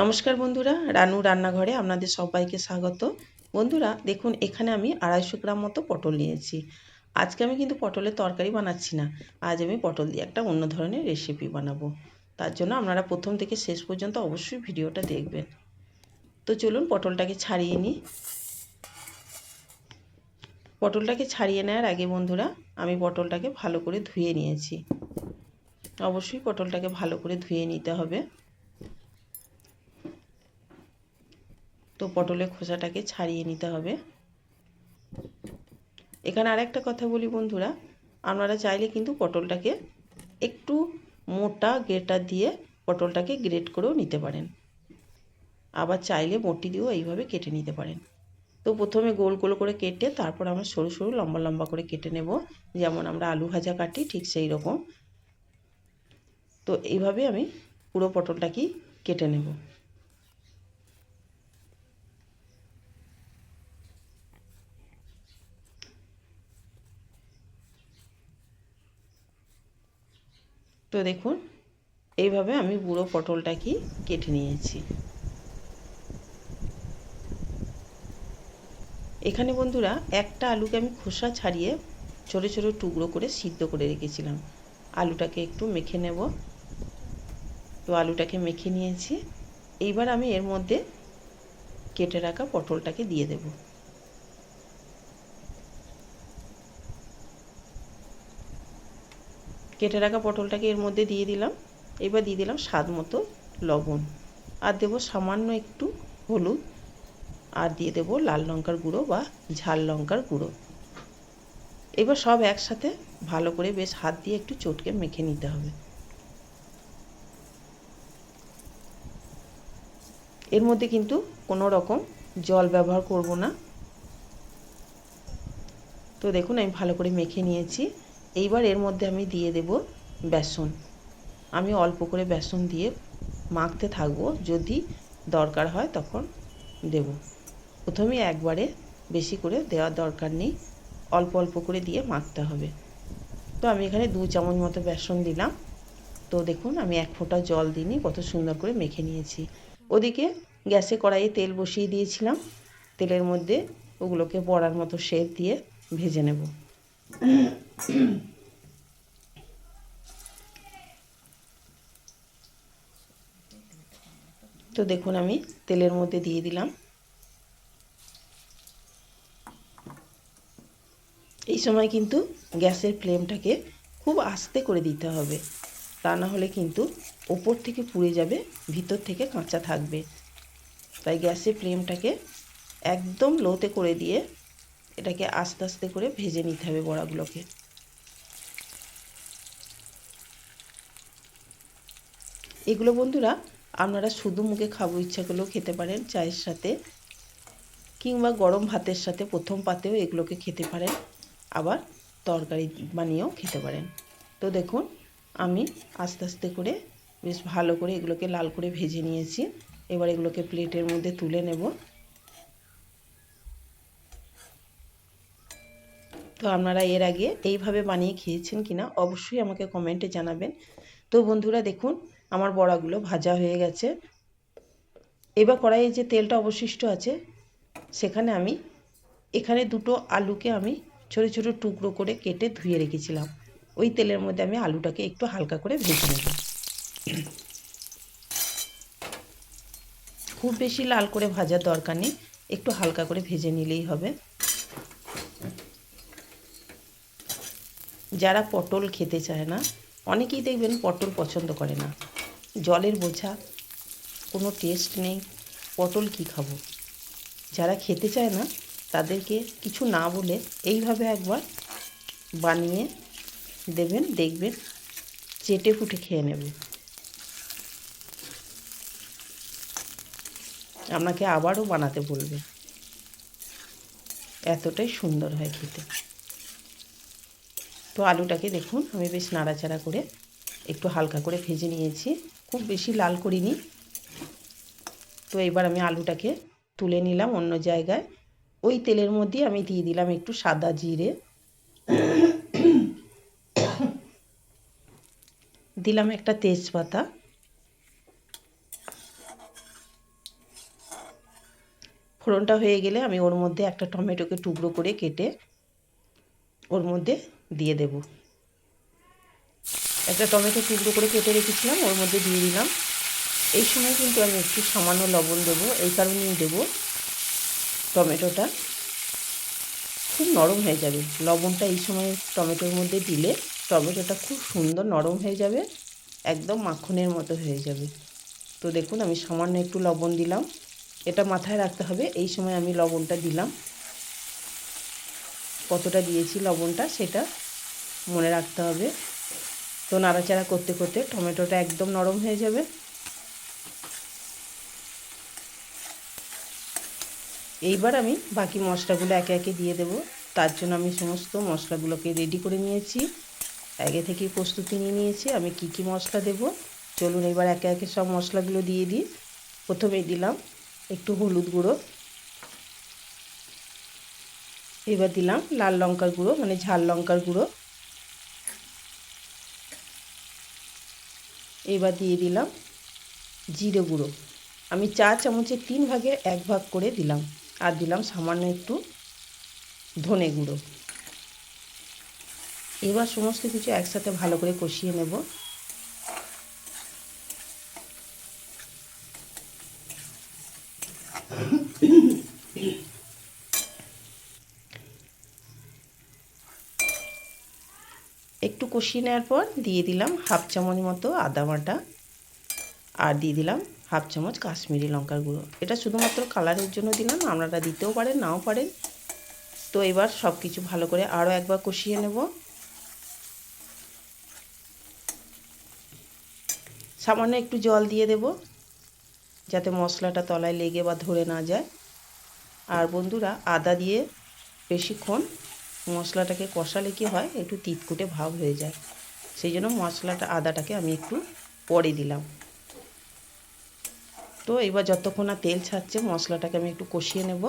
নমস্কার বন্ধুরা, রানু রান্নাঘরে আপনাদের সবাইকে স্বাগত। বন্ধুরা, দেখুন, এখানে আমি আড়াইশো গ্রাম মতো পটল নিয়েছি। আজকে আমি কিন্তু পটলের তরকারি বানাচ্ছি না, আজ আমি পটল দিয়ে একটা অন্য ধরনের রেসিপি বানাবো। তার জন্য আপনারা প্রথম থেকে শেষ পর্যন্ত অবশ্যই ভিডিওটা দেখবেন। তো চলুন, পটলটাকে ছাড়িয়ে নিই। পটলটাকে ছাড়িয়ে নেওয়ার আগে বন্ধুরা, আমি পটলটাকে ভালো করে ধুয়ে নিয়েছি। অবশ্যই পটলটাকে ভালো করে ধুয়ে নিতে হবে। তো পটলের খোসাটাকে ছাড়িয়ে নিতে হবে। এখানে আরেকটা কথা বলি বন্ধুরা, আপনারা চাইলে কিন্তু পটলটাকে একটু মোটা গ্রেটার দিয়ে পটলটাকে গ্রেট করেও নিতে পারেন। আবার চাইলে মটি দিয়েও এইভাবে কেটে নিতে পারেন। তো প্রথমে গোল গোল করে কেটে তারপর আমরা সরু সরু লম্বা লম্বা করে কেটে নেব, যেমন আমরা আলু ভাজা কাটি ঠিক সেই রকম। তো এইভাবে আমি পুরো পটলটাকেই কেটে নেব। তো দেখুন, এইভাবে আমি পুরো পটলটাকে কেটে নিয়েছি। এখানে বন্ধুরা, একটা আলুকে আমি খোসা ছাড়িয়ে ছোটো ছোটো টুকরো করে সিদ্ধ করে রেখেছিলাম। আলুটাকে একটু মেখে নেব। তো আলুটাকে মেখে নিয়েছি। এইবার আমি এর মধ্যে কেটে রাখা পটলটাকে দিয়ে দেবো। কেটে রাখা পটলটাকে এর মধ্যে দিয়ে দিলাম। এবার দিয়ে দিলাম স্বাদ মতো লবণ। আর দেবো সামান্য একটু হলুদ। আর দিয়ে দেবো লাল লঙ্কার গুঁড়ো বা ঝাল লঙ্কার গুঁড়ো। এবার সব একসাথে ভালো করে বেশ হাত দিয়ে একটু চটকে মেখে নিতে হবে। এর মধ্যে কিন্তু কোনো রকম জল ব্যবহার করব না। তো দেখুন, আমি ভালো করে মেখে নিয়েছি। এইবার এর মধ্যে আমি দিয়ে দেব বেসন। আমি অল্প করে বেসন দিয়ে মাখতে থাকব। যদি দরকার হয় তখন দেব। প্রথমে একবারে বেশি করে দেওয়ার দরকার নেই। অল্প অল্প করে দিয়ে মাখতে হবে। তো আমি এখানে দু চামচ মতো বেসন দিলাম। তো দেখুন, আমি এক ফোঁটা জল দিইনি কত সুন্দর করে মেখে নিয়েছি। ওদিকে গ্যাসে কড়াইয়ে তেল বসিয়ে দিয়েছিলাম। তেলের মধ্যে ওগুলোকে বড়ার মতো শেপ দিয়ে ভেজে নেব। তো দেখুন আমি তেলের মধ্যে দিয়ে দিলাম। এই সময় কিন্তু গ্যাসের ফ্লেমটাকে খুব আস্তে করে দিতে হবে। তা না হলে কিন্তু ওপর থেকে পুড়ে যাবে, ভিতর থেকে কাঁচা থাকবে। তাই গ্যাসের ফ্লেমটাকে একদম লোতে করে দিয়ে এটাকে আস্তে আস্তে করে ভেজে নিতে হবে বড়াগুলোকে। এগুলো বন্ধুরা, আপনারা শুধু মুখে খাব ইচ্ছা করলেও খেতে পারেন চায়ের সাথে, কিংবা গরম ভাতের সাথে প্রথম পাতেও এগুলোকে খেতে পারেন, আবার তরকারি বানিয়েও খেতে পারেন। তো দেখুন, আমি আস্তে আস্তে করে বেশ ভালো করে এগুলোকে লাল করে ভেজে নিয়েছি। এবার এগুলোকে প্লেটের মধ্যে তুলে নেব। তো আপনারা এর আগে এইভাবে বানিয়ে খেয়েছেন কিনা অবশ্যই আমাকে কমেন্টে জানাবেন। তো বন্ধুরা দেখুন আমার বড়াগুলো ভাজা হয়ে গেছে। এবার কড়াইয়ে যে তেলটা অবশিষ্ট আছে, সেখানে আমি, এখানে দুটো আলুকে আমি ছোটো ছোটো টুকরো করে কেটে ধুয়ে রেখেছিলাম। ওই তেলের মধ্যে আমি আলুটাকে একটু হালকা করে ভেজে নেব। খুব বেশি লাল করে ভাজার দরকার নেই, একটু হালকা করে ভেজে নিলেই হবে। যারা পটল খেতে চায় না, অনেকেই দেখবেন পটল পছন্দ করে না। জলের বোঝা, কোনো টেস্ট নেই, পটল কি খাব? যারা খেতে চায় না, তাদেরকে কিছু না বলে এইভাবে একবার বানিয়ে দেবেন, দেখবেন, চেটে ফুটে খেয়ে নেবে। আপনাকে আবারও বানাতে বলবে। এতটাই সুন্দর হয় খেতে। তো আলুটাকে দেখুন, আমি বেশ নাড়াচাড়া করে একটু হালকা করে ভেজে নিয়েছি। খুব বেশি লাল করিনি। তো এবার আমি আলুটাকে তুলে নিলাম অন্য জায়গায়। ওই তেলের মধ্যে আমি দিয়ে দিলাম একটু সাদা জিরে। দিলাম একটা তেজপাতা। ফোড়নটা হয়ে গেলে আমি ওর মধ্যে একটা টমেটোকে টুকরো করে কেটে ওর মধ্যে দিয়ে দেব। একটা টমেটো টুকরো করে কেটে রেখেছিলাম, ওর মধ্যে দিয়ে দিলাম। এই সময় কিন্তু আমি একটু সামান্য লবণ দেবো, এই কারণেই দেবো টমেটোটা। খুব নরম হয়ে যাবে। লবণটা এই সময় টমেটোর মধ্যে দিলে টমেটোটা খুব সুন্দর নরম হয়ে যাবে, একদম মাখনের মতো হয়ে যাবে। তো দেখুন, আমি সামান্য একটু লবণ দিলাম। এটা মাথায় রাখতে হবে, এই সময় আমি লবণটা দিলাম। কতটা দিয়েছি লবণটা, সেটা মনে রাখতে হবে। তো নাড়াচাড়া করতে করতে টমেটোটা একদম নরম হয়ে যাবে। এইবার আমি বাকি মশলাগুলো একে একে দিয়ে দেব। তার জন্য আমি সমস্ত মশলাগুলোকে রেডি করে নিয়েছি। আগে থেকেই প্রস্তুতি নিয়ে নিয়েছি। আমি কি কি মশলা দেব? চলুন এবার একে একে সব মশলাগুলো দিয়ে দিই। প্রথমেই দিলাম একটু হলুদ গুঁড়ো। এবার দিলাম লাল লঙ্কার গুঁড়ো মানে ঝাল লঙ্কার গুঁড়ো। এবার দিয়ে দিলাম জিরে গুঁড়ো। আমি চা চামচে তিন ভাগে এক ভাগ করে দিলাম। আর দিলাম সামান্য একটু ধনে গুঁড়ো। এবার সমস্ত কিছু একসাথে ভালো করে কষিয়ে নেব একটু কষিয়ে নেওয়ার পর দিয়ে দিলাম হাফ চামচ মতো আদা বাটা আর দিয়ে দিলাম হাফ চামচ কাশ্মীরি লঙ্কার গুঁড়ো। এটা শুধুমাত্র কালারের জন্য দিলাম, আপনারা দিতেও পারেন, নাও পারেন। তো এবার সব কিছু ভালো করে আরও একবার কষিয়ে নেব। সামান্য একটু জল দিয়ে দেব, যাতে মশলাটা তলায় লেগে বা ধরে না যায়। আর বন্ধুরা, আদা দিয়ে বেশিক্ষণ মশলাটাকে কষালে কি হয়, একটু তিতকুটে ভাব হয়ে যায়। সেই জন্য মশলাটা, আদাটাকে আমি একটু পরে দিলাম। তো এবার যতক্ষণ না তেল ছাড়ছে, মশলাটাকে আমি একটু কষিয়ে নেব।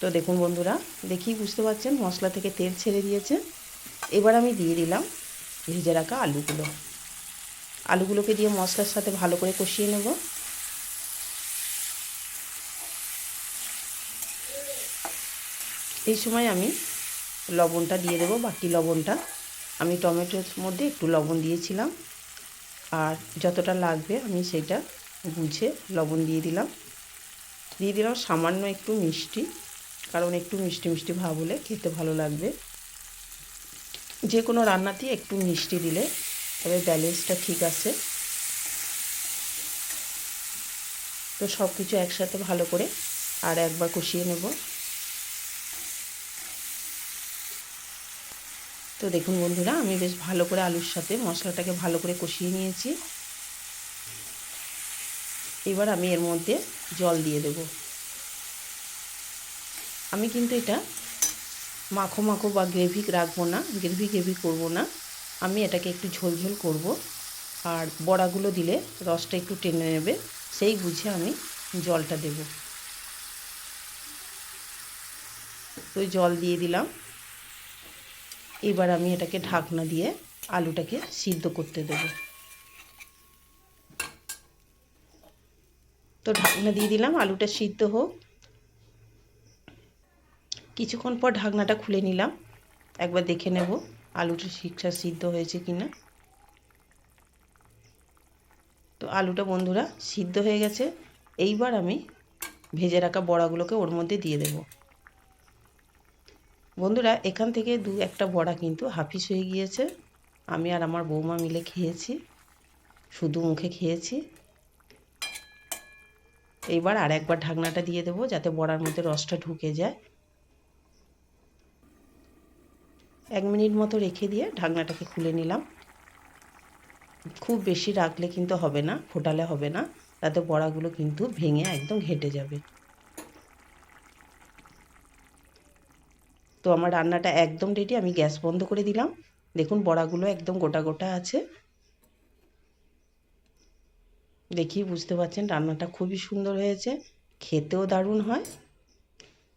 তো দেখুন বন্ধুরা, দেখি বুঝতে পারছেন, মশলা থেকে তেল ছেড়ে দিয়েছে। এবার আমি দিয়ে দিলাম ভেজে রাখা আলুগুলো। আলুগুলোকে দিয়ে মশলার সাথে ভালো করে কষিয়ে নেব। এই সময় আমি লবণটা দিয়ে দেবো, বাকি লবণটা। আমি টমেটোর মধ্যে একটু লবণ দিয়েছিলাম। আর যতটা লাগবে আমি সেটা বুঝে লবণ দিয়ে দিলাম। দিয়ে দিলাম সামান্য একটু মিষ্টি, কারণ একটু মিষ্টি মিষ্টি ভাব হলে খেতে ভালো লাগবে। যে কোনো রান্নাতেই একটু মিষ্টি দিলে, তবে ব্যালেন্সটা ঠিক আছে। তো সব কিছু একসাথে ভালো করে আর একবার কষিয়ে নেব। তো দেখুন বন্ধুরা, আমি বেশ ভালো করে আলুর সাথে মশলাটাকে ভালো করে কষিয়ে নিয়েছি। এবার আমি এর মধ্যে জল দিয়ে দেব। আমি কিন্তু এটা মাখো মাখো বা গ্রেভি রাখব না, গ্রেভি গ্রেভি করব না। আমি এটাকে একটু ঝোল ঝোল করব। আর বড়াগুলো দিলে রসটা একটু টেনে নেবে, সেই বুঝে আমি জলটা দেব। তো জল দিয়ে দিলাম। এবার আমি এটাকে ঢাকনা দিয়ে আলুটাকে সিদ্ধ করতে দেবো। তো ঢাকনা দিয়ে দিলাম, আলুটা সিদ্ধ হোক। কিছুক্ষণ পর ঢাকনাটা খুলে নিলাম। একবার দেখে নেব আলুটা ঠিকঠাক সিদ্ধ হয়েছে কি না তো আলুটা বন্ধুরা সিদ্ধ হয়ে গেছে। এইবার আমি ভেজে রাখা বড়াগুলোকে ওর মধ্যে দিয়ে দেব। বন্ধুরা, এখান থেকে দু একটা বড়া কিন্তু হাফিস হয়ে গিয়েছে। আমি আর আমার বৌমা মিলে খেয়েছি, শুধু মুখে খেয়েছি। এইবার আর একবার ঢাকনাটা দিয়ে দেবো, যাতে বড়ার মধ্যে রসটা ঢুকে যায়। এক মিনিট মতো রেখে দিয়ে ঢাকনাটাকে খুলে নিলাম। খুব বেশি রাখলে কিন্তু হবে না, ফোটালে হবে না, তাতে বড়াগুলো কিন্তু ভেঙে একদম ঘেটে যাবে। তো আমার রান্নাটা একদম রেডি আমি গ্যাস বন্ধ করে দিলাম। দেখুন, বড়াগুলো একদম গোটা গোটা আছে। দেখি, বুঝতে পারছেন, রান্নাটা খুবই সুন্দর হয়েছে। খেতেও দারুণ হয়।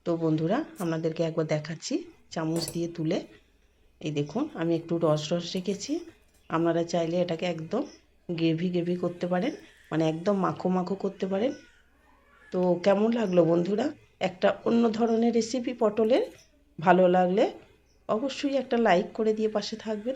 তো বন্ধুরা, আপনাদেরকে একবার দেখাচ্ছি, চামচ দিয়ে তুলে। এই দেখুন, আমি একটু রস রস রেখেছি। আপনারা চাইলে এটাকে একদম গ্রেভি গ্রেভি করতে পারেন মানে একদম মাখো মাখো করতে পারেন। তো কেমন লাগল বন্ধুরা? একটা অন্য ধরনের রেসিপি পটলের। ভালো লাগলে অবশ্যই একটা লাইক করে দিয়ে পাশে থাকবেন।